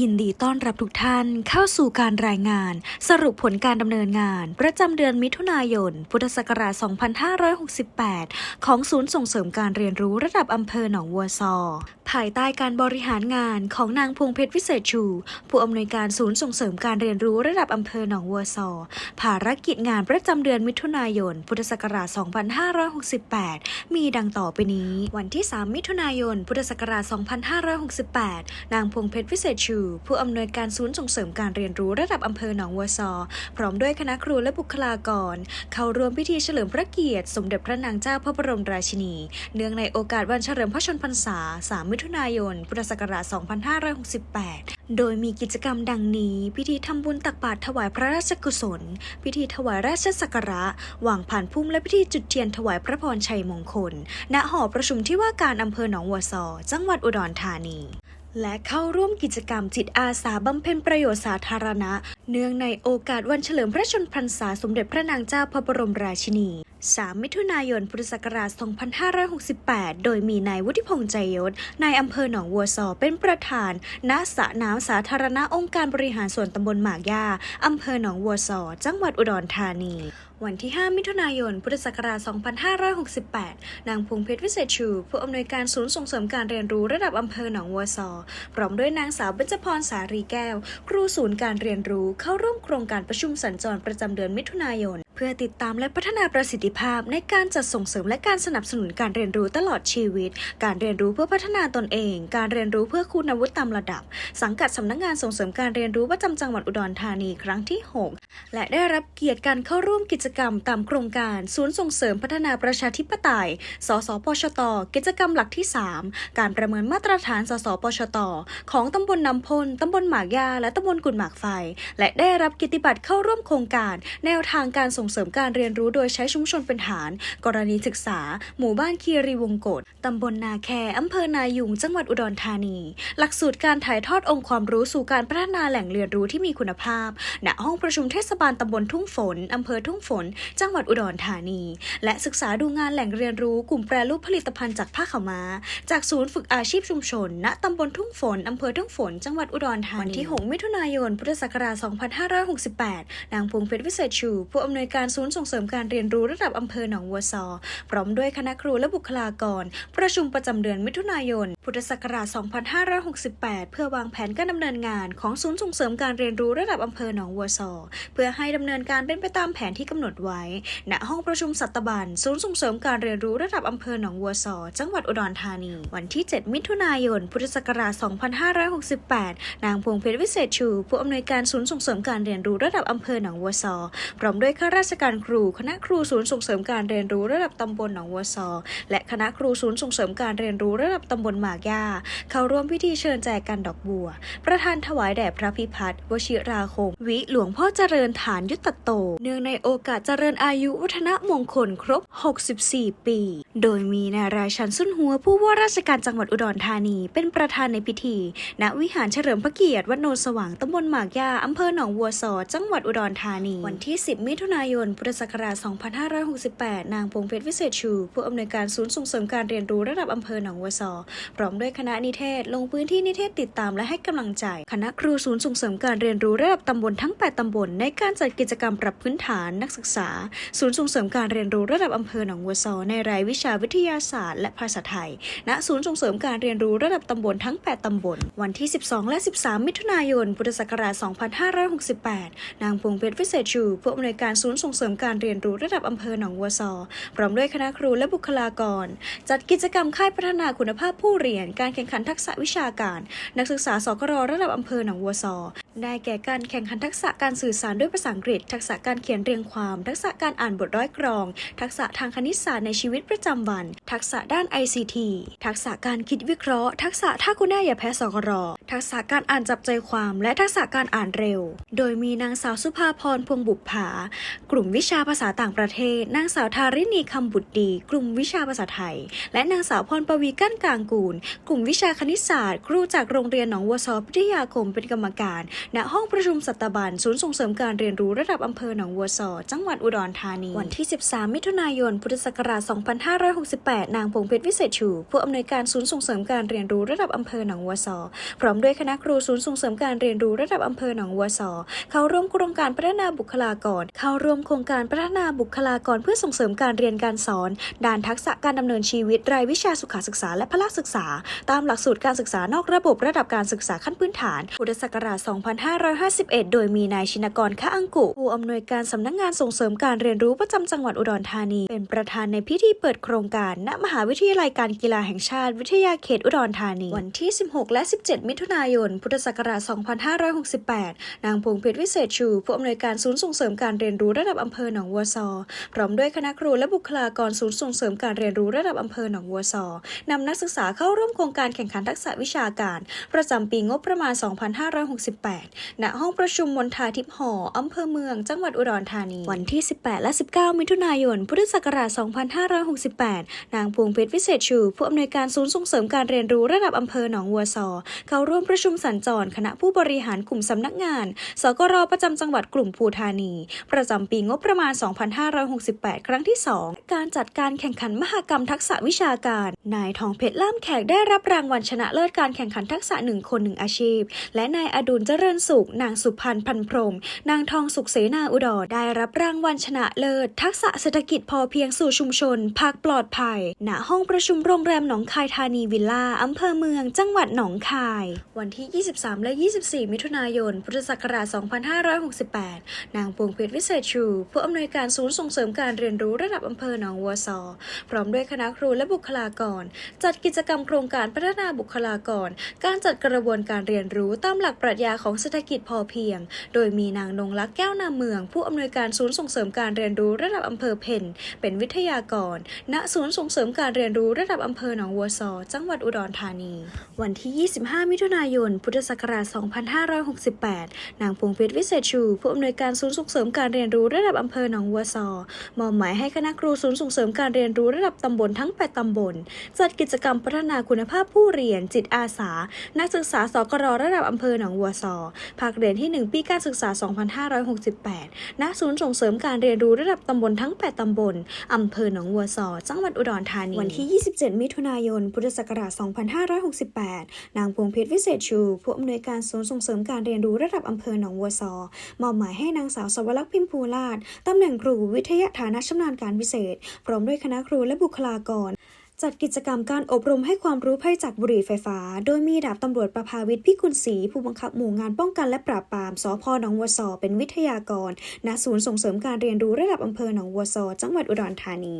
ยินดีต้อนรับทุกท่านเข้าสู่การรายงาน สรุปผลการดำเนินงาน ประจำเดือนมิถุนายน พุทธศักราช 2568 ของศูนย์ส่งเสริมการเรียนรู้ระดับอำเภอหนองวัวซอ ภายใต้การบริหารงานของนางพวงเพชรวิเศษชู ผู้อำนวยการศูนย์ส่งเสริมการเรียนรู้ระดับอำเภอหนองวัวซอ ภารกิจงานประจำเดือนมิถุนายน พุทธศักราช 2568 มีดังต่อไปนี้ วันที่ 3 มิถุนายน พุทธศักราช 2568 นางพวงเพชรวิเศษชูผู้อำนวยการศูนย์ส่งเสริมการเรียนรู้ระดับอำเภอหนองวัวซอ พร้อมด้วยคณะครูและบุคลากร เข้าร่วมพิธีเฉลิมพระเกียรติ สมเด็จพระนางเจ้าพระบรมราชินี เนื่องในโอกาสวันเฉลิมพระชนพรรษา 3 มิถุนายน พุทธศักราช 2568โดยมีกิจกรรมดังนี้ พิธีทำบุญตักบาตรถวายพระราชกุศล พิธีถวายราชสักการะวางผ่านพุ่มและพิธีจุดเทียนถวายพระพรชัยมงคล ณหอประชุมที่ว่าการอำเภอหนองวัวซอ จังหวัดอุดรธานี และเข้าร่วมกิจกรรมจิตอาสาบำเพ็ญประโยชน์สาธารณะ เนื่องในโอกาสวันเฉลิมพระชนพรรษาสมเด็จพระนางเจ้าพระบรมราชินี 3 มิถุนายน พุทธศักราช 2568 โดยมีนายวุฒิพงษ์ใจยศ นายอำเภอหนองวัวซอเป็นประธาน ณ สระน้ำสาธารณะองค์การบริหารส่วนตำบลหมากย่าอำเภอหนองวัวซอ จังหวัดอุดรธานี วันที่ 5 มิถุนายน พุทธศักราช 2568 นางพงเพชรวิเศษชู ผู้อำนวยการศูนย์ส่งเสริมการเรียนรู้ระดับอำเภอหนองวัวซอ พร้อมด้วยนางสาวเบญจพรสารีแก้ว ครูศูนย์การเรียนรู้เข้าร่วมโครงการประชุมสัญจรประจำเดือนมิถุนายน พื่อติดตามและพัฒนาประสิทธิภาพในการจัดส่งเสริมและการสนับสนุนการเรียนรู้ตลอดชีวิต การเรียนรู้เพื่อพัฒนาตนเอง การเรียนรู้เพื่อคุณวุฒิตามระดับ สังกัดสำนักงานส่งเสริมการเรียนรู้ประจำจังหวัดอุดรธานีครั้งที่ 6 และได้รับเกียรติการเข้าร่วมกิจกรรมตามโครงการศูนย์ส่งเสริมพัฒนาประชาธิปไตย สสปชต กิจกรรมหลักที่ 3 การประเมินมาตรฐาน สสปชต ของตำบลน้ำพลตำบลหมากยาและตำบลกุดหมากไฟ และได้รับกิติบัตรเข้าร่วมโครงการ แนวทางการส่งเสริมการเรียนรู้โดยใช้ชุมชนเป็นฐาน กรณีศึกษา หมู่บ้านคีรีวงกฏตำบลนาแคอำเภอนายุง จังหวัดอุดรธานี หลักสูตรการถ่ายทอดองค์ความรู้สู่การพัฒนาแหล่งเรียนรู้ที่มีคุณภาพ ณ ห้องประชุมเทศบาลตำบลทุ่งฝนอำเภอทุ่งฝน จังหวัดอุดรธานี และศึกษาดูงานแหล่งเรียนรู้กลุ่มแปรรูปผลิตภัณฑ์จากผ้าขาวม้า จากศูนย์ฝึกอาชีพชุมชน ณตำบลทุ่งฝนอำเภอทุ่งฝน จังหวัดอุดรธานีวันที่ 6 มิถุนายน พุทธศักราช 2568 นางพวงเพชรวิเศษชู ผู้อำนวยการศูนย์ส่งเสริมการเรียนรู้ระดับอำเภอหนองวัวซอ พร้อมด้วยคณะครูและบุคลากร ประชุมประจำเดือนมิถุนายน พุทธศักราช 2568 เพื่อวางแผนการดำเนินงานของศูนย์ส่งเสริมการเรียนรู้ระดับอำเภอหนองวัวซอ เพื่อให้ดำเนินการเป็นไปตามแผนที่กำหนดไว้ ณ ห้องประชุมสัตบันศูนย์ส่งเสริมการเรียนรู้ระดับอำเภอหนองวัวซอ จังหวัดอุดรธานี วันที่ 7 มิถุนายน พุทธศักราช 2568 นางพวงเพชรวิเศษชู ผู้อำนวยการศูนย์ส่งเสริมการเรียนรู้ระดับอำเภอหนองวัวซอ พร้อมด้วยข้าราชการครู คณะครูศูนย์ส่งเสริมการเรียนรู้ระดับตำบลหนองวัวซอ และคณะครูศูนย์ส่งเสริมการเรียนรู้ระดับตำบลหมากย่า เข้าร่วมพิธีเชิญแจกันดอกบัว ประธานถวายแด่พระพิพัฒน์วชิราคม วิหลวงพ่อเจริญฐานยุตตโต เนื่องในโอกาสเจริญอายุวัฒนมงคลครบ 64 ปี โดยมีนายรายชันสุนหัวผู้ว่าราชการจังหวัดอุดรธานี เป็นประธานในพิธี ณวิหารเฉลิมพระเกียรติวัดโนนสว่างตำบลหมากย่าอำเภอหนองวัวซอจังหวัดอุดรธานี วันที่ 10 มิถุนายน พุทธศักราช 2568 นางพงเพชรวิเศษชู ผู้อำนวยการศูนย์ส่งเสริมการเรียนรู้ระดับอำเภอหนองวัวซอพร้อมด้วยคณะนิเทศ ลงพื้นที่นิเทศติดตามและให้กำลังใจ คณะครูศูนย์ส่งเสริมการเรียนรู้ระดับตำบลทั้ง 8 ตำบล ในการจัดกิจกรรมปรับพื้นฐานนักศึกษา ศูนย์ส่งเสริมการเรียนรู้ระดับอำเภอหนองวัวซอในรายวิชาวิทยาศาสตร์และภาษาไทย ณ ศูนย์ส่งเสริมการเรียนรู้ระดับตำบลทั้ง 8 ตำบล วันที่ 12 และ 13 มิถุนายน พุทธศักราช 2568 นางพวงเพชรวิเศษชูผู้อำนวยการศูนย์ส่งเสริมการเรียนรู้ระดับอำเภอหนองวัวซอพร้อมด้วยคณะครูและบุคลากร จัดกิจกรรมค่ายพัฒนาคุณภาพผู้เรียนการแข่งขันทักษะวิชาการ นักศึกษาสกรระดับอำเภอหนองวัวซอ ได้แก่การแข่งขันทักษะการสื่อสารด้วยภาษาอังกฤษ ทักษะการเขียนเรียงความ ทักษะการอ่านบทร้อยกรอง ทักษะทางคณิตศาสตร์ในชีวิตประจำวัน ทักษะด้าน ICT ทักษะการคิดวิเคราะห์ ทักษะถ้าคุณแน่อย่าแพ้สกรทักษะการอ่านจับใจความ และทักษะการอ่านเร็ว โดยมีนางสาวสุภาพรพวงบุปผา กลุ่มวิชาภาษาต่างประเทศ นางสาวทาริณีคำบุตรดี กลุ่มวิชาภาษาไทย และนางสาวพรปวีกั้นกลางกูล กลุ่มวิชาคณิตศาสตร์ ครูจากโรงเรียนหนองวัวซอพิทยาคมเป็นกรรมการณห้องประชุมสัตบันศูนย์ส่งเสริมการเรียนรู้ระดับอำเภอหนองวัวซอจังหวัดอุดรธานี วันที่ 13 มิถุนายน พุทธศักราช 2568 นางพงเพชรวิเศษชู ผู้อำนวยการศูนย์ส่งเสริมการเรียนรู้ระดับอำเภอหนองวัวซอพร้อมด้วยคณะครูศูนย์ส่งเสริมการเรียนรู้ระดับอำเภอหนองวัวซอเข้าร่วมโครงการพัฒนาบุคลากร เข้าร่วมโครงการพัฒนาบุคลากรเพื่อส่งเสริมการเรียนการสอน ด้านทักษะการดำเนินชีวิตรายวิชาสุขศึกษาและพละศึกษา ตามหลักสูตรการศึกษานอกระบบระดับการศึกษาขั้นพื้นฐาน พุทธศักราช2551 โดยมีนายชินกรข้าอังกุ ผู้อำนวยการสำนักงานส่งเสริมการเรียนรู้ประจำจังหวัดอุดรธานี เป็นประธานในพิธีเปิดโครงการ ณ มหาวิทยาลัยการกีฬาแห่งชาติ วิทยาเขตอุดรธานี วันที่ 16 และ 17 มิถุนายน พุทธศักราช 2568 นางพงเพชรวิเศษชู ผู้อำนวยการศูนย์ส่งเสริมการเรียนรู้ระดับอำเภอหนองวัวซอ พร้อมด้วยคณะครูและบุคลากรศูนย์ส่งเสริมการเรียนรู้ระดับอำเภอหนองวัวซอนำนักศึกษาเข้าร่วมโครงการแข่งขันทักษะวิชาการ ประจำปีงบประมาณ 2568ณ ห้องประชุมมณฑาทิพย์หออำเภอเมือง จังหวัดอุดรธานี วันที่ 18 และ 19 มิถุนายน พุทธศักราช 2568 นางพวงเพชรวิเศษชู ผู้อำนวยการศูนย์ส่งเสริมการเรียนรู้ระดับอำเภอหนองวัวซอ เข้าร่วมประชุมสัญจร คณะผู้บริหารกลุ่มสำนักงาน สกรประจำจังหวัดกลุ่มภูธานี ประจำปีงบประมาณ 2568 ครั้งที่ 2 การจัดการแข่งขันมหกรรมทักษะวิชาการ นายทองเพชรล่ามแขกได้รับรางวัลชนะเลิศการแข่งขันทักษะหนึ่งคนหนึ่งอาชีพ และนายอดุลเจริญสุขนางสุพันธ์พันพรม นางทองสุขเสนาอุดรได้รับรางวัลชนะเลิศ ทักษะเศรษฐกิจพอเพียงสู่ชุมชนภาคปลอดภัย ณ ห้องประชุมโรงแรมหนองคายธานีวิลล่าอำเภอเมือง จังหวัดหนองคาย วันที่ 23 และ 24 มิถุนายน พุทธศักราช 2568 นางพวงเพชรวิเศษชูผู้อำนวยการศูนย์ส่งเสริมการเรียนรู้ระดับอำเภอหนองวัวซอ พร้อมด้วยคณะครูและบุคลากร จัดกิจกรรมโครงการพัฒนาบุคลากร การจัดกระบวนการเรียนรู้ตามหลักปรัชญาของเศรษฐกิจพอเพียง โดยมีนางนงลักษ์แก้วนาเมือง ผู้อำนวยการศูนย์ส่งเสริมการเรียนรู้ระดับอำเภอเพนเป็นวิทยากร ณ ศูนย์ส่งเสริมการเรียนรู้ระดับอำเภอหนองวัวซอ จังหวัดอุดรธานี วันที่ 25 มิถุนายน พุทธศักราช 2568 นางพวงเพชรวิเศษชู ผู้อำนวยการศูนย์ส่งเสริมการเรียนรู้ระดับอำเภอหนองวัวซอ มอบหมายให้คณะครูศูนย์ส่งเสริมการเรียนรู้ระดับตำบลทั้ง 8 ตำบล จัดกิจกรรมพัฒนาคุณภาพผู้เรียนจิตอาสา นักศึกษาสกรระดับอำเภอหนองวัวซอภาคเรียนที่ 1 ปีการศึกษา 2568 ณ ศูนย์ส่งเสริมการเรียนรู้ระดับตำบลทั้ง 8 ตำบล อำเภอหนองวัวซอ จังหวัดอุดรธานี วันที่ 27 มิถุนายน พุทธศักราช 2568 นางพวงเพชรวิเศษชู ผู้อำนวยการศูนย์ส่งเสริมการเรียนรู้ระดับอำเภอหนองวัวซอ มอบหมายให้นางสาวสวรักษ์พิมพูลาดตำแหน่งครูวิทยาฐานะชำนาญการพิเศษ พร้อมด้วยคณะครูและบุคลากร จัดกิจกรรมการอบรมให้ความรู้ภัยจากบุหรี่ไฟฟ้า โดยมีดาบตำรวจประภาวิทย์พิกุลศรีผู้บังคับหมู่งานป้องกันและปราบปรามสพหนองวัวซอเป็นวิทยากรณศูนย์ส่งเสริมการเรียนรู้ระดับอำเภอหนองวัวซอจังหวัดอุดรธานี